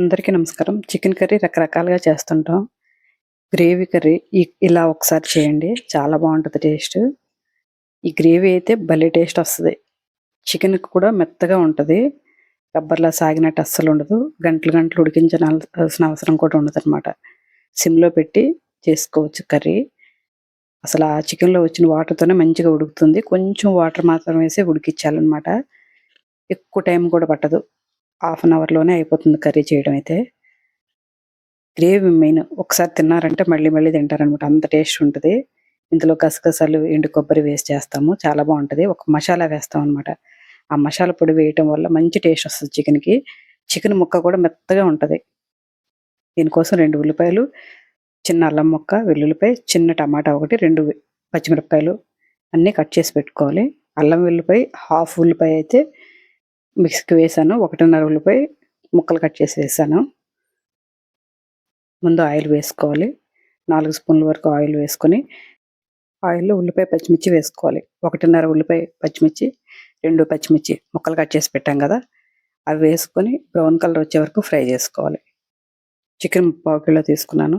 అందరికీ నమస్కారం. Chicken curry రకరకాలుగా చేస్తుంటాం. గ్రేవీ కర్రీ ఇలా ఒకసారి చేయండి. చాలా బాగుంటుంది టేస్ట్. ఈ గ్రేవీ అయితే భలే టేస్ట్ వస్తుంది. చికెన్ కూడా మెత్తగా ఉంటుంది. రబ్బర్లా సాగినట్టు అస్సలు ఉండదు. గంటలు గంటలు ఉడికించాల్సిన అవసరం కూడా ఉండదు అనమాట సిమ్లో పెట్టి చేసుకోవచ్చు కర్రీ. అసలు ఆ చికెన్లో వచ్చిన వాటర్తోనే మంచిగా ఉడుకుతుంది. కొంచెం వాటర్ మాత్రం వేసి ఉడికించాలన్నమాట. ఎక్కువ టైం కూడా పట్టదు. హాఫ్ అన్ అవర్లోనే అయిపోతుంది కర్రీ చేయడం అయితే. గ్రేవీ మెయిన్ ఒకసారి తిన్నారంటే మళ్ళీ మళ్ళీ తింటారనమాట అంత టేస్ట్ ఉంటుంది. ఇందులో గసగసాలు ఎండు కొబ్బరి వేసి చేస్తాము. చాలా బాగుంటుంది. ఒక మసాలా వేస్తాం అనమాట ఆ మసాలా పొడి వేయటం వల్ల మంచి టేస్ట్ వస్తుంది చికెన్కి చికెన్ ముక్క కూడా మెత్తగా ఉంటుంది. దీనికోసం రెండు ఉల్లిపాయలు చిన్న అల్లం ముక్క వెల్లుల్లిపాయ చిన్న టమాటా ఒకటి రెండు పచ్చిమిరపకాయలు అన్నీ కట్ చేసి పెట్టుకోవాలి. అల్లం వెల్లుల్లిపాయ హాఫ్ ఉల్లిపాయ అయితే మిక్సీకి వేసాను. ఒకటిన్నర ఉల్లిపాయ ముక్కలు కట్ చేసి వేసాను. ముందు ఆయిల్ వేసుకోవాలి. నాలుగు స్పూన్ల వరకు ఆయిల్ వేసుకొని ఆయిల్లో ఉల్లిపాయ పచ్చిమిర్చి వేసుకోవాలి. ఒకటిన్నర ఉల్లిపాయ పచ్చిమిర్చి రెండు పచ్చిమిర్చి ముక్కలు కట్ చేసి పెట్టాం కదా అవి వేసుకొని బ్రౌన్ కలర్ వచ్చే వరకు ఫ్రై చేసుకోవాలి. చికెన్ పావు కిలో తీసుకున్నాను.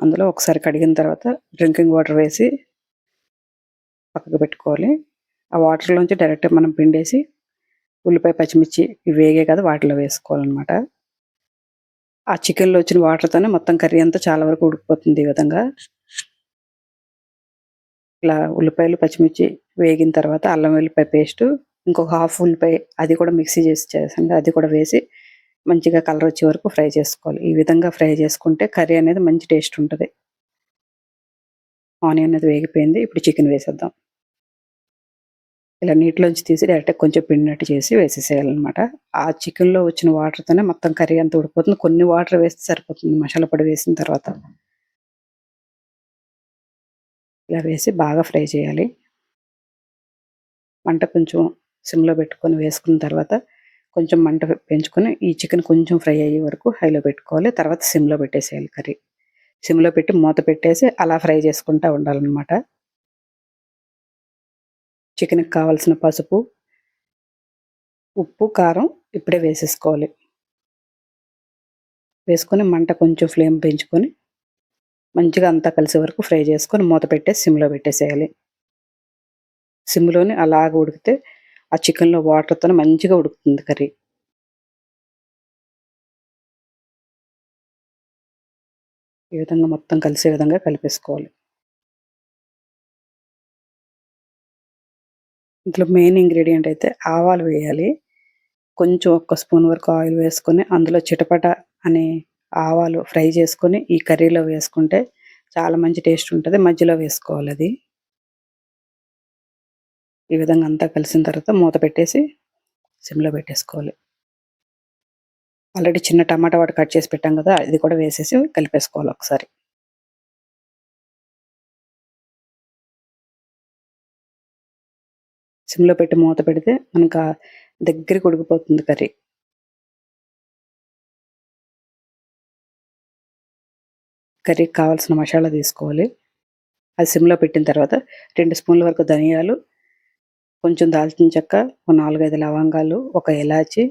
అందులో ఒకసారి కడిగిన తర్వాత డ్రింకింగ్ వాటర్ వేసి పక్కకు పెట్టుకోవాలి. ఆ వాటర్లోంచి డైరెక్ట్ మనం పిండేసి ఉల్లిపాయ పచ్చిమిర్చి ఇవి వేగే కదా వాటిలో వేసుకోవాలన్నమాట. ఆ చికెన్లో వచ్చిన వాటర్తోనే మొత్తం కర్రీ అంతా చాలా వరకు ఉడికిపోతుంది ఈ విధంగా. ఇలా ఉల్లిపాయలు పచ్చిమిర్చి వేగిన తర్వాత అల్లం వెల్లిపాయ పేస్ట్ ఇంకొక హాఫ్ ఉల్లిపాయ అది కూడా మిక్సీ చేసి చేసండి అది కూడా వేసి మంచిగా కలర్ వచ్చే వరకు ఫ్రై చేసుకోవాలి. ఈ విధంగా ఫ్రై చేసుకుంటే కర్రీ అనేది మంచి టేస్ట్ ఉంటుంది. ఆనియన్ అనేది వేగిపోయింది ఇప్పుడు చికెన్ వేసేద్దాం. ఇలా నీటిలోంచి తీసి డైరెక్ట్ కొంచెం పిండినట్టు చేసి వేసేసేయాలన్నమాట. ఆ చికెన్లో వచ్చిన వాటర్తోనే మొత్తం కర్రీ అంతా ఉడిపోతుంది కొన్ని వాటర్ వేస్తే సరిపోతుంది. మసాలా పొడి వేసిన తర్వాత. ఇలా వేసి బాగా ఫ్రై చేయాలి. మంట కొంచెం సిమ్లో పెట్టుకొని వేసుకున్న తర్వాత కొంచెం మంట పెంచుకొని ఈ చికెన్ కొంచెం ఫ్రై అయ్యే వరకు హైలో పెట్టుకోవాలి. తర్వాత సిమ్లో పెట్టేసేయాలి కర్రీ. సిమ్లో పెట్టి మూత పెట్టేసి అలా ఫ్రై చేసుకుంటూ ఉండాలన్నమాట. చికెన్కి కావాల్సిన పసుపు ఉప్పు కారం ఇప్పుడే వేసేసుకోవాలి. వేసుకొని మంట కొంచెం ఫ్లేమ్ పెంచుకొని మంచిగా అంతా కలిసే వరకు ఫ్రై చేసుకొని మూత పెట్టేసి సిమ్లో పెట్టేసేయాలి. సిమ్లోని అలాగ ఉడికితే ఆ చికెన్లో వాటర్తో మంచిగా ఉడుకుతుంది కర్రీ. ఈ విధంగా మొత్తం కలిసే విధంగా కలిపేసుకోవాలి. ఇంట్లో మెయిన్ ఇంగ్రీడియంట్ అయితే ఆవాలు వేయాలి. కొంచెం ఒక్క స్పూన్ వరకు ఆయిల్ వేసుకొని అందులో చిటపట అనే ఆవాలు ఫ్రై చేసుకొని ఈ కర్రీలో వేసుకుంటే చాలా మంచి టేస్ట్ ఉంటుంది. మధ్యలో వేసుకోవాలి అది. ఈ విధంగా అంతా కలిసిన తర్వాత మూత పెట్టేసి సిమ్లో పెట్టేసుకోవాలి. ఆల్రెడీ చిన్న టమాటా వాటి కట్ చేసి పెట్టాం కదా ఇది కూడా వేసేసి కలిపేసుకోవాలి ఒకసారి. సిమ్లో పెట్టి మూత పెడితే మనకు ఆ దగ్గరికి ఉడికిపోతుంది కర్రీ. కర్రీకి కావాల్సిన మసాలా తీసుకోవాలి. అది సిమ్లో పెట్టిన తర్వాత రెండు స్పూన్ల వరకు ధనియాలు కొంచెం దాల్చిన చెక్క ఒక నాలుగైదు లవంగాలు ఒక ఇలాచి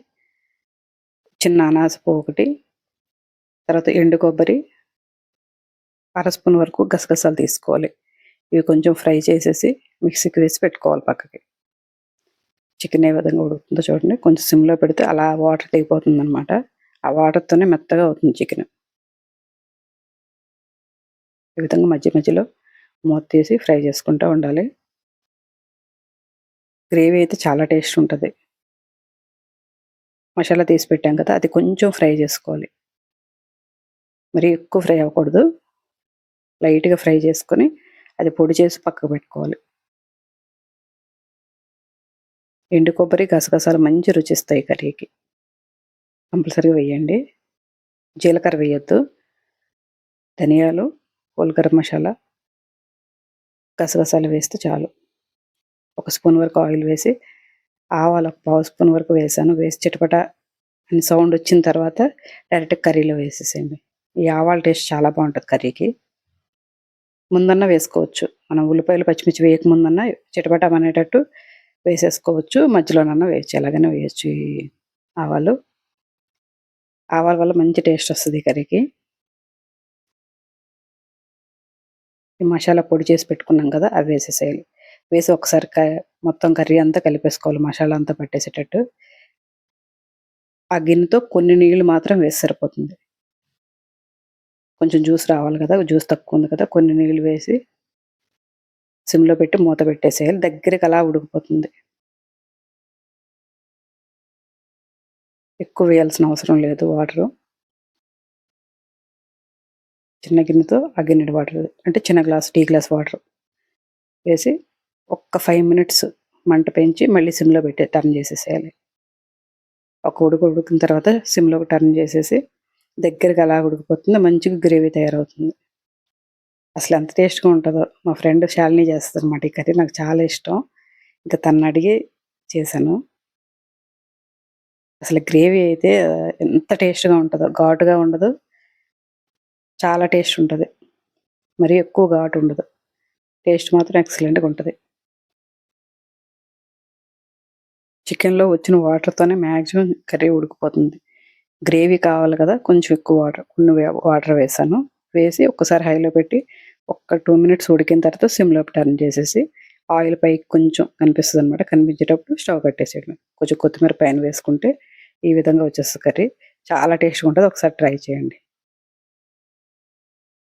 చిన్న అనాసపు ఒకటి తర్వాత ఎండు కొబ్బరి అర స్పూన్ వరకు గసగసాలు తీసుకోవాలి. ఇవి కొంచెం ఫ్రై చేసేసి మిక్సీకి వేసి పెట్టుకోవాలి పక్కకి. చికెన్ ఏ విధంగా ఉడుకుతుందో చూడండి. కొంచెం సిమ్లో పెడితే అలా వాటర్ దిగిపోతుంది అనమాట ఆ వాటర్తోనే మెత్తగా అవుతుంది చికెన్. ఈ విధంగా మధ్య మధ్యలో మూత తీసి ఫ్రై చేసుకుంటూ ఉండాలి. గ్రేవీ అయితే చాలా టేస్ట్ ఉంటుంది. మసాలా తీసి పెట్టాం కదా అది కొంచెం ఫ్రై చేసుకోవాలి. మరి ఎక్కువ ఫ్రై అవ్వకూడదు. లైట్గా ఫ్రై చేసుకొని అది పొడి చేసి పక్కకు పెట్టుకోవాలి. ఎండు కొబ్బరి గసగసాలు మంచి రుచిస్తాయి కర్రీకి. కంపల్సరీగా వేయండి. జీలకర్ర వేయొద్దు. ధనియాలు గరం మసాలా గసగసాలు వేస్తే చాలు. ఒక స్పూన్ వరకు ఆయిల్ వేసి ఆవాలు ఒక పావు స్పూన్ వరకు వేసాను. వేసి చిటపట అని సౌండ్ వచ్చిన తర్వాత డైరెక్ట్ కర్రీలో వేసేసేయండి. ఈ ఆవాల టేస్ట్ చాలా బాగుంటుంది కర్రీకి. ముందన్న వేసుకోవచ్చు. మనం ఉల్లిపాయలు పచ్చిమిర్చి వేయక ముందన్న చిటపట అనేటట్టు వేసేసుకోవచ్చు. మధ్యలోనన్నా వేయచ్చు. ఎలాగైనా వేయచ్చు ఈ ఆవాలు. ఆవాల వల్ల మంచి టేస్ట్ వస్తుంది కర్రీకి. ఈ మసాలా పొడి చేసి పెట్టుకున్నాం కదా అవి వేసేసేయాలి. వేసి ఒకసారి క- మొత్తం కర్రీ అంతా కలిపేసుకోవాలి. మసాలా అంతా పట్టేసేటట్టు. ఆ గిన్నెతో కొన్ని నీళ్ళు మాత్రం వేసి సరిపోతుంది. కొంచెం జ్యూస్ రావాలి కదా జ్యూస్ తక్కువ ఉంది కదా కొన్ని నీళ్ళు వేసి సిమ్లో పెట్టి మూత పెట్టేసేయాలి. దగ్గరికి అలా ఉడికిపోతుంది. ఎక్కువ వేయాల్సిన అవసరం లేదు వాటరు. చిన్న గిన్నెతో ఆ గిన్నెడు వాటర్. అంటే చిన్న గ్లాస్ టీ గ్లాస్ వాటర్ వేసి ఒక్క ఫైవ్ మినిట్స్ మంట పెంచి మళ్ళీ సిమ్లో పెట్టి టర్న్ చేసేసేయాలి. ఒక ఉడుకు ఉడికిన తర్వాత సిమ్లోకి టర్న్ చేసేసి దగ్గరికి అలా ఉడికిపోతుంది. మంచిగా గ్రేవీ తయారవుతుంది. అసలు ఎంత టేస్ట్గా ఉంటుందో. మా ఫ్రెండ్ శాలిని చేస్తుంది అనమాట ఈ కర్రీ. నాకు చాలా ఇష్టం. ఇంకా తను అడిగి చేశాను. అసలు గ్రేవీ అయితే ఎంత టేస్ట్గా ఉంటుందో. ఘాటుగా ఉండదు. చాలా టేస్ట్ ఉంటుంది. మరి ఎక్కువ ఘాటు ఉండదు. టేస్ట్ మాత్రం ఎక్సలెంట్గా ఉంటుంది. చికెన్లో వచ్చిన వాటర్తోనే మ్యాక్సిమం కర్రీ ఉడికిపోతుంది. గ్రేవీ కావాలి కదా కొంచెం ఎక్కువ వాటర్. కొన్ని వాటర్ వేసాను. వేసి ఒక్కసారి హైలో పెట్టి ఒక్క టూ మినిట్స్ ఉడికిన తర్వాత సిమ్లో టర్న్ చేసేసి ఆయిల్ పైకి కొంచెం కనిపిస్తుంది అనమాట కనిపించేటప్పుడు స్టవ్ కట్టేసేయడం కొంచెం కొత్తిమీర పైన వేసుకుంటే ఈ విధంగా వచ్చేస్తుంది కర్రీ. చాలా టేస్ట్గా ఉంటుంది. ఒకసారి ట్రై చేయండి.